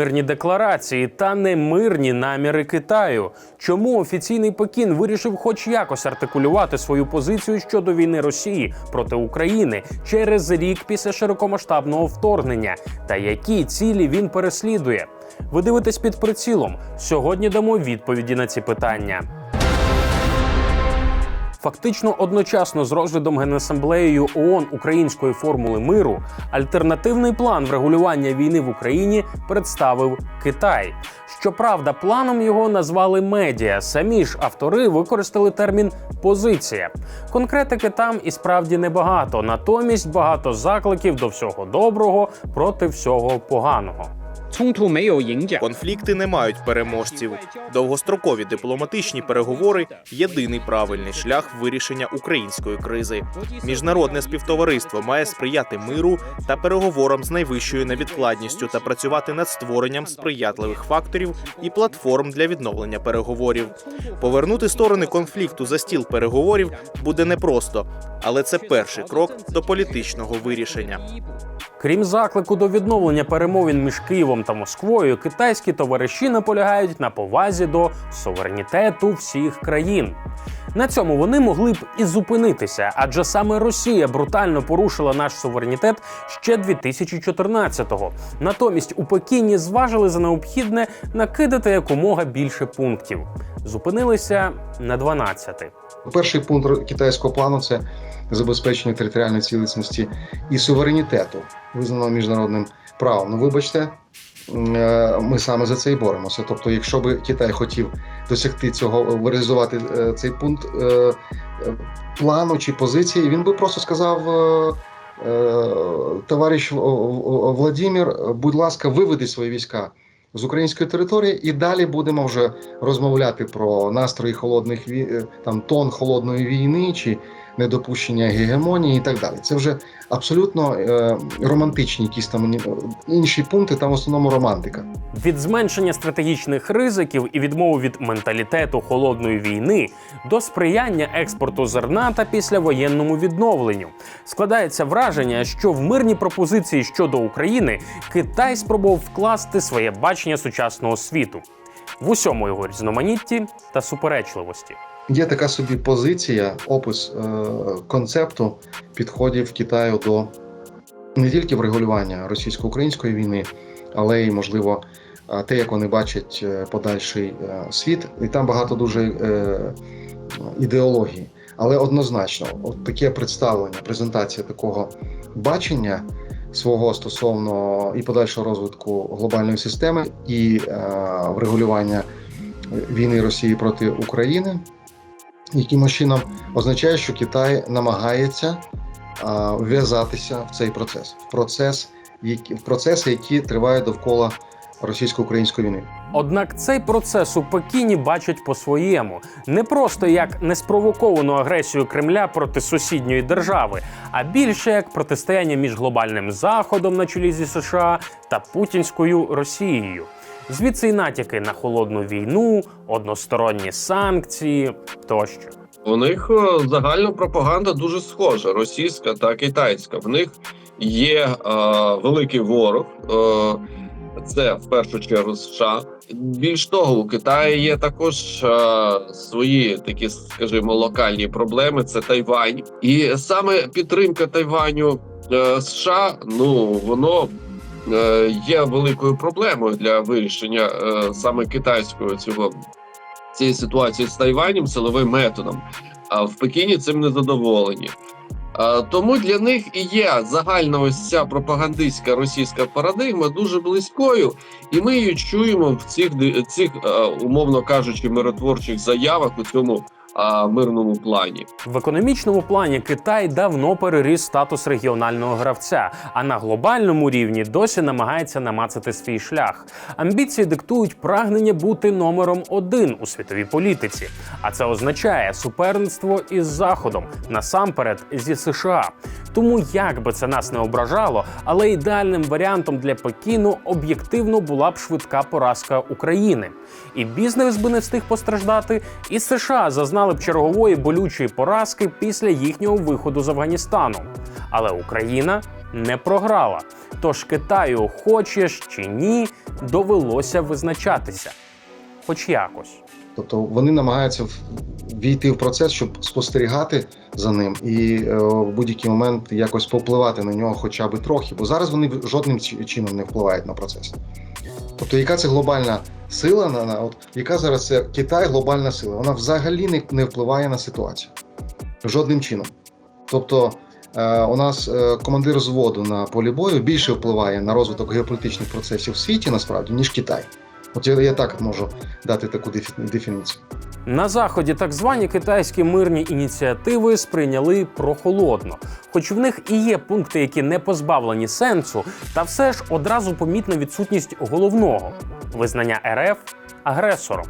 Мирні декларації та немирні наміри Китаю. Чому офіційний Пекін вирішив хоч якось артикулювати свою позицію щодо війни Росії проти України через рік після широкомасштабного вторгнення? Та які цілі він переслідує? Ви дивитесь під прицілом. Сьогодні дамо відповіді на ці питання. Фактично одночасно з розглядом Генасамблеєю ООН української формули миру альтернативний план врегулювання війни в Україні представив Китай. Щоправда, планом його назвали медіа. Самі ж автори використали термін позиція. Конкретики там і справді небагато, натомість багато закликів до всього доброго проти всього поганого. Конфлікти не мають переможців. Довгострокові дипломатичні переговори єдиний правильний шлях вирішення української кризи. Міжнародне співтовариство має сприяти миру та переговорам з найвищою невідкладністю та працювати над створенням сприятливих факторів і платформ для відновлення переговорів. Повернути сторони конфлікту за стіл переговорів буде непросто, але це перший крок до політичного вирішення. Крім заклику до відновлення перемовин між Києвом та Москвою, китайські товариші наполягають на повазі до суверенітету всіх країн. На цьому вони могли б і зупинитися, адже саме Росія брутально порушила наш суверенітет ще 2014-го. Натомість у Пекіні зважили за необхідне накидати якомога більше пунктів. Зупинилися на 12. Перший пункт китайського плану це забезпечення територіальної цілісності і суверенітету, визнаного міжнародним правом. Ну, вибачте, е, ми саме за це і боремося. Тобто, якщо би Китай хотів досягти цього, реалізувати е, цей пункт е, е, плану чи позиції, він би просто сказав. е, е, Товариш Владимир, будь ласка, виведи свої війська з української території, і далі будемо вже розмовляти про настрої холодних е, там тон холодної війни чи недопущення гегемонії і так далі. Це вже абсолютно е, романтичні якісь там інші пункти, там в основному романтика. Від зменшення стратегічних ризиків і відмови від менталітету холодної війни до сприяння експорту зерна та післявоєнному відновленню складається враження, що в мирні пропозиції щодо України Китай спробував вкласти своє бачення сучасного світу в усьому його різноманітті та суперечливості. Є така собі позиція, опис е, концепту підходів Китаю до не тільки врегулювання російсько-української війни, але й можливо е, те, як вони бачать е, подальший світ, і там багато дуже ідеології. Але однозначно, от таке представлення, презентація такого бачення свого стосовно і подальшого розвитку глобальної системи, і е, врегулювання війни Росії проти України, якимось чином означає, що Китай намагається вв'язатися в цей процес, в процес, в процеси, які тривають довкола російсько-української війни. Однак цей процес у Пекіні бачать по-своєму не просто як неспровоковану агресію Кремля проти сусідньої держави, а більше як протистояння між глобальним заходом на чолі зі США та путінською Росією. Звідси й натяки на холодну війну, односторонні санкції тощо. У них е, загальна пропаганда дуже схожа: російська та китайська. В них є е, великий ворог, е, це в першу чергу США. Більш того, у Китаї є також е, свої такі, скажімо, локальні проблеми. Це Тайвань, і саме підтримка Тайваню е, США, ну воно. Е, Є великою проблемою для вирішення е, саме китайського цього цієї ситуації з Тайванем силовим методом. А в Пекіні цим не задоволені. Тому для них і є загальна ось ця пропагандистська російська парадигма дуже близькою, і ми її чуємо в цих цих, умовно кажучи, миротворчих заявах у цьому а, мирному плані. В економічному плані Китай давно переріс статус регіонального гравця, а на глобальному рівні досі намагається намацати свій шлях. Амбіції диктують прагнення бути номером один у світовій політиці. А це означає суперництво із Заходом, насамперед зі США. Тому, як би це нас не ображало, але ідеальним варіантом для Пекіну об'єктивно була б швидка поразка України. І бізнес би не встиг постраждати, і США зазнали б чергової болючої поразки після їхнього виходу з Афганістану. Але Україна не програла. Тож Китаю, хочеш чи ні, довелося визначатися. Хоч якось. Тобто вони намагаються війти в процес, щоб спостерігати за ним і е, в будь-який момент якось попливати на нього хоча б трохи, бо зараз вони жодним чином не впливають на процес. Тобто, яка це глобальна сила, на, на от яка зараз це Китай глобальна сила? Вона взагалі не, не впливає на ситуацію жодним чином. Тобто, е, у нас е, командир зводу на полі бою більше впливає на розвиток геополітичних процесів в світі насправді, ніж Китай. От я, я так можу дати таку дефініцію. На заході так звані китайські мирні ініціативи сприйняли прохолодно, хоч в них і є пункти, які не позбавлені сенсу, та все ж одразу помітна відсутність головного визнання РФ агресором.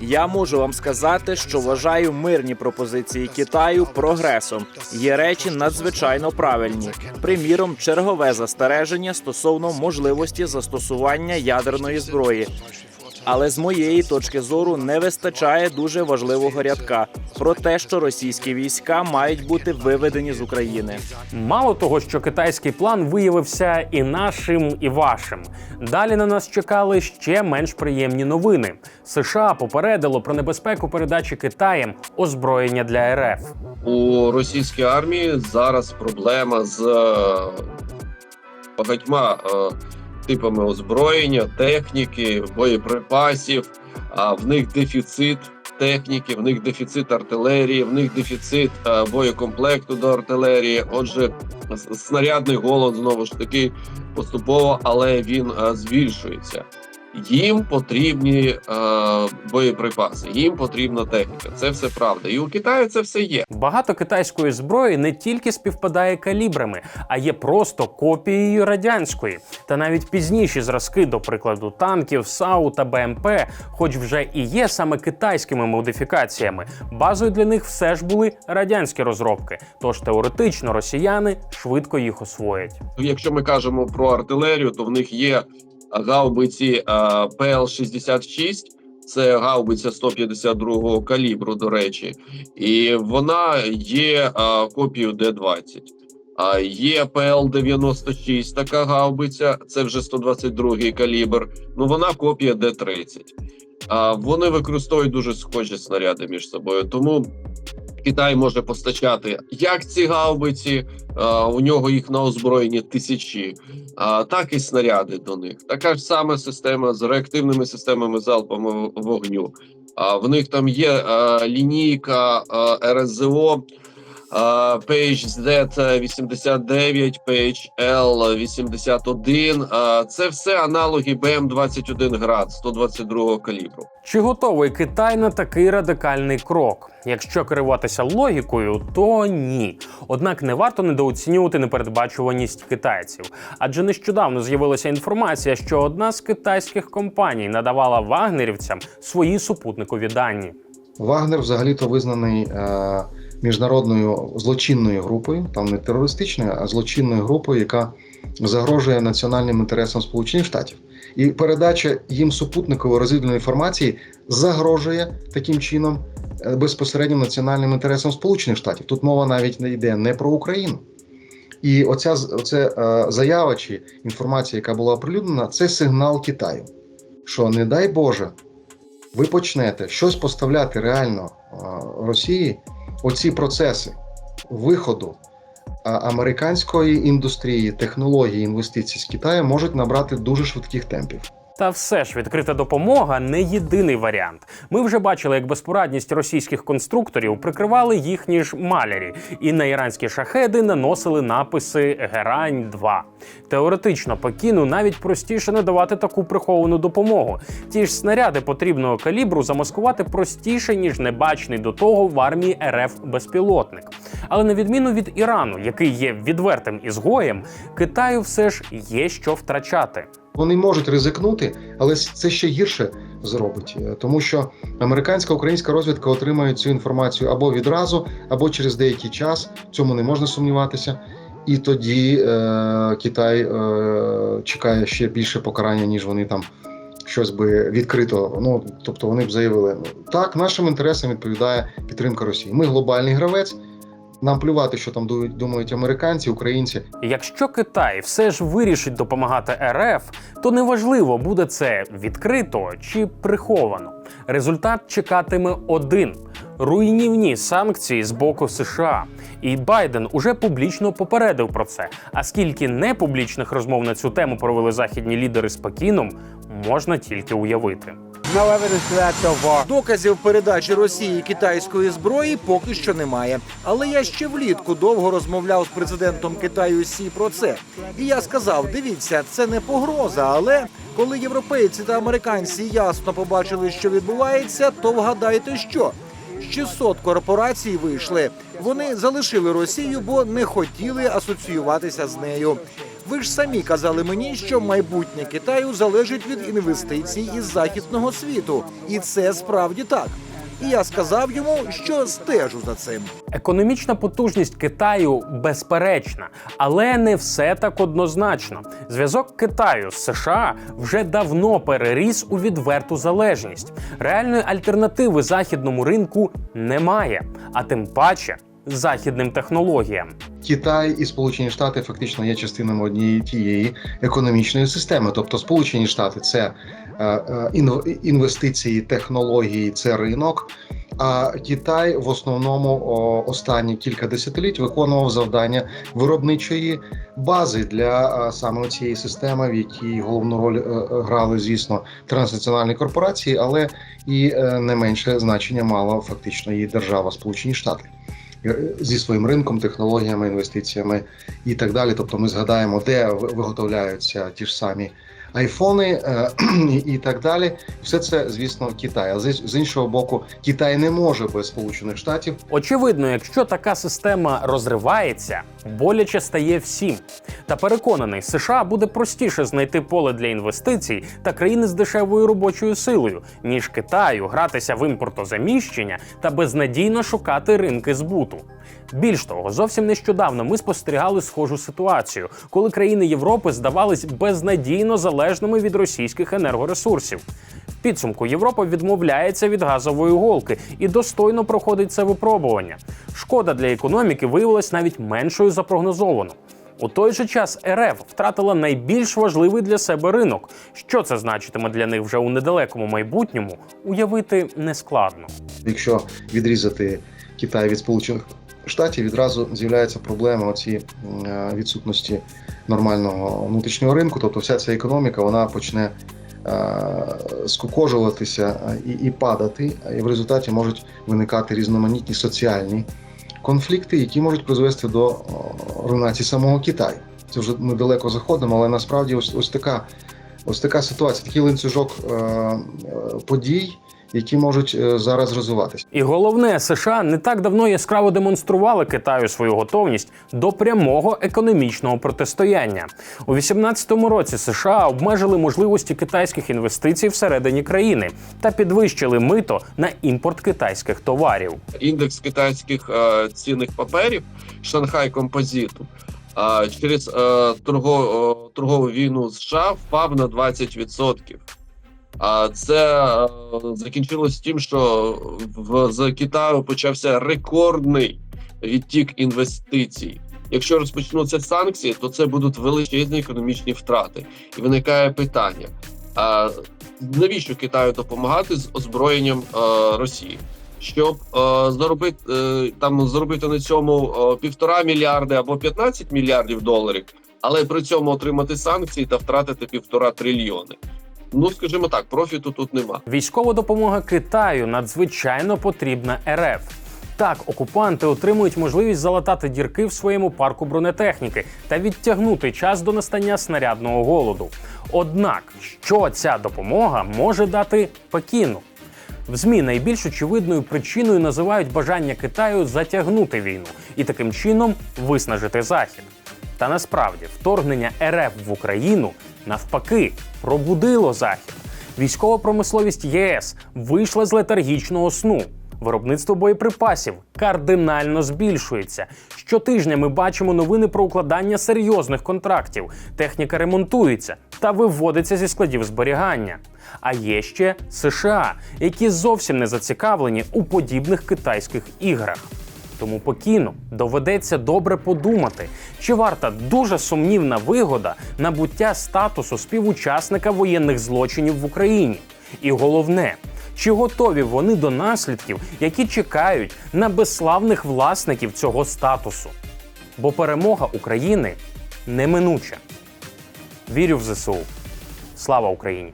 Я можу вам сказати, що вважаю мирні пропозиції Китаю прогресом. Є речі надзвичайно правильні. Приміром, чергове застереження стосовно можливості застосування ядерної зброї. Але з моєї точки зору не вистачає дуже важливого рядка про те, що російські війська мають бути виведені з України. Мало того, що китайський план виявився і нашим, і вашим. Далі на нас чекали ще менш приємні новини. США попередило про небезпеку передачі Китаєм озброєння для РФ. у російській армії зараз проблема з е, багатьма е, типами озброєння, техніки, боєприпасів. А в них дефіцит техніки, в них дефіцит артилерії, в них дефіцит боєкомплекту до артилерії. Отже, снарядний голод знову ж таки поступово, але він збільшується. Їм потрібні е, боєприпаси, їм потрібна техніка. Це все правда. І у Китаю це все є. Багато китайської зброї не тільки співпадає калібрами, а є просто копією радянської. Та навіть пізніші зразки, до прикладу, танків, САУ та БМП, хоч вже і є саме китайськими модифікаціями, базою для них все ж були радянські розробки. Тож теоретично росіяни швидко їх освоять. Якщо ми кажемо про артилерію, то в них є гаубиці е, ПЛ-66, це гаубиця 152-го калібру, до речі, і вона є е, копією Д-20. А є ПЛ-96, така гаубиця, це вже 122-й калібр. Ну вона копія Д-30. А вони використовують дуже схожі снаряди між собою. Тому Китай може постачати як ці гаубиці, у нього їх на озброєнні тисячі, так і снаряди до них. Така ж сама система з реактивними системами залпового вогню. А в них там є а, лінійка а, РСЗО. А, PHZ 89, PHL 81. а, Це все аналоги БМ-21 град 122 калібру. Чи готовий Китай на такий радикальний крок? Якщо керуватися логікою, то ні. Однак не варто недооцінювати непередбачуваність китайців. Адже нещодавно з'явилася інформація, що одна з китайських компаній надавала вагнерівцям свої супутникові дані. Вагнер взагалі-то визнаний е, міжнародною злочинною групою, там не терористичною, а злочинною групою, яка загрожує національним інтересам Сполучених Штатів. І передача їм супутникової розвідувальної інформації загрожує таким чином е, безпосередньо національним інтересам Сполучених Штатів. Тут мова навіть не йде не про Україну. І оця оце, е, заява чи інформація, яка була оприлюднена, це сигнал Китаю, що не дай Боже, ви почнете щось поставляти реально е, Росії, оці процеси виходу американської індустрії, технології, інвестицій з Китаю можуть набрати дуже швидких темпів. Та все ж відкрита допомога не єдиний варіант. Ми вже бачили, як безпорадність російських конструкторів прикривали їхні ж малярі, і на іранські шахеди наносили написи Герань 2 Теоретично Пекіну навіть простіше надавати таку приховану допомогу. Ті ж снаряди потрібного калібру замаскувати простіше ніж небачний до того в армії РФ безпілотник. Але на відміну від Ірану, який є відвертим ізгоєм, Китаю все ж є що втрачати. Вони можуть ризикнути, але це ще гірше зробить, Е, тому що американська українська розвідка отримає цю інформацію або відразу, або через деякий час. Цьому не можна сумніватися. І тоді е, Китай е, чекає ще більше покарання, ніж вони там щось би відкрито. Ну тобто вони б заявили: ну так, нашим інтересам відповідає підтримка Росії. Ми глобальний гравець. Нам плювати, що там думають американці, українці. Якщо Китай все ж вирішить допомагати РФ, то неважливо, буде це відкрито чи приховано. Результат чекатиме один: руйнівні санкції з боку США. І Байден уже публічно попередив про це. А скільки непублічних розмов на цю тему провели західні лідери з Пекіном, можна тільки уявити. Доказів передачі Росії китайської зброї поки що немає. Але я ще влітку довго розмовляв з президентом Китаю Сі про це. І я сказав: дивіться, це не погроза. Але коли європейці та американці ясно побачили, що відбувається, то вгадайте, що 600 корпорацій вийшли. Вони залишили Росію, бо не хотіли асоціюватися з нею. Ви ж самі казали мені, що майбутнє Китаю залежить від інвестицій із західного світу, і це справді так. І я сказав йому, що стежу за цим. Економічна потужність Китаю безперечна, але не все так однозначно. Зв'язок Китаю з США вже давно переріс у відверту залежність. Реальної альтернативи західному ринку немає, а тим паче західним технологіям. Китай і Сполучені Штати фактично є частинами однієї тієї економічної системи. Тобто, Сполучені Штати це е, е, інв- інвестиції, технології, це ринок. А Китай в основному останні кілька десятиліть виконував завдання виробничої бази для е, саме цієї системи, в якій головну роль грали, звісно, транснаціональні корпорації, але і не менше значення мала фактично її держава Сполучені Штати зі своїм ринком, технологіями, інвестиціями і так далі. Тобто, ми згадаємо, де виготовляються ті ж самі айфони е, і, так далі. Все це, звісно, Китай. А з іншого боку, Китай не може без Сполучених Штатів. Очевидно, якщо така система розривається, боляче стає всім. Та переконаний, США буде простіше знайти поле для інвестицій та країни з дешевою робочою силою, ніж Китаю гратися в імпортозаміщення та безнадійно шукати ринки збуту. Більш того, зовсім нещодавно ми спостерігали схожу ситуацію, коли країни Європи здавались безнадійно залежними від російських енергоресурсів. В підсумку Європа відмовляється від газової голки і достойно проходить це випробування. Шкода для економіки виявилась навіть меншою за прогнозовану. У той же час РФ втратила найбільш важливий для себе ринок. Що це значитиме для них вже у недалекому майбутньому, уявити нескладно. Якщо відрізати Китай від Сполучених Штатів, відразу з'являється проблема оці е, відсутності нормального внутрішнього ринку. Тобто, вся ця економіка вона почне е, скукожуватися е, і, і падати, і в результаті можуть виникати різноманітні соціальні конфлікти, які можуть призвести до руйнації самого Китаю. Це вже ми далеко заходимо, але насправді ось ось така ось така ситуація, такий ланцюжок е, подій, які можуть е, зараз розвиватися. І головне, США не так давно яскраво демонстрували Китаю свою готовність до прямого економічного протистояння. У 2018 році США обмежили можливості китайських інвестицій всередині країни та підвищили мито на імпорт китайських товарів. індекс китайських е, цінних паперів Шанхай Композиту е, через е, торго, е, торгову війну США впав на 20%. А це е, закінчилось тим, що в з Китаю почався рекордний відтік інвестицій. Якщо розпочнуться санкції, то це будуть величезні економічні втрати. І виникає питання: а навіщо Китаю допомагати з озброєнням е, Росії? Щоб е, заробити е, там заробити на цьому е, півтора мільярди або 15 мільярдів доларів, але при цьому отримати санкції та втратити півтора трильйони. Ну скажімо так, профіту тут нема. Військова допомога Китаю надзвичайно потрібна РФ. Так, окупанти отримують можливість залатати дірки в своєму парку бронетехніки та відтягнути час до настання снарядного голоду. Однак, що ця допомога може дати Пекіну? В ЗМІ найбільш очевидною причиною називають бажання Китаю затягнути війну і таким чином виснажити Захід. Та насправді вторгнення РФ в Україну навпаки пробудило Захід. Військова промисловість ЄС вийшла з летаргічного сну. Виробництво боєприпасів кардинально збільшується. Щотижня ми бачимо новини про укладання серйозних контрактів. Техніка ремонтується та виводиться зі складів зберігання. А є ще США, які зовсім не зацікавлені у подібних китайських іграх. Тому покійно доведеться добре подумати, чи варта дуже сумнівна вигода набуття статусу співучасника воєнних злочинів в Україні. І головне, чи готові вони до наслідків, які чекають на безславних власників цього статусу? Бо перемога України неминуча. Вірю в ЗСУ. Слава Україні!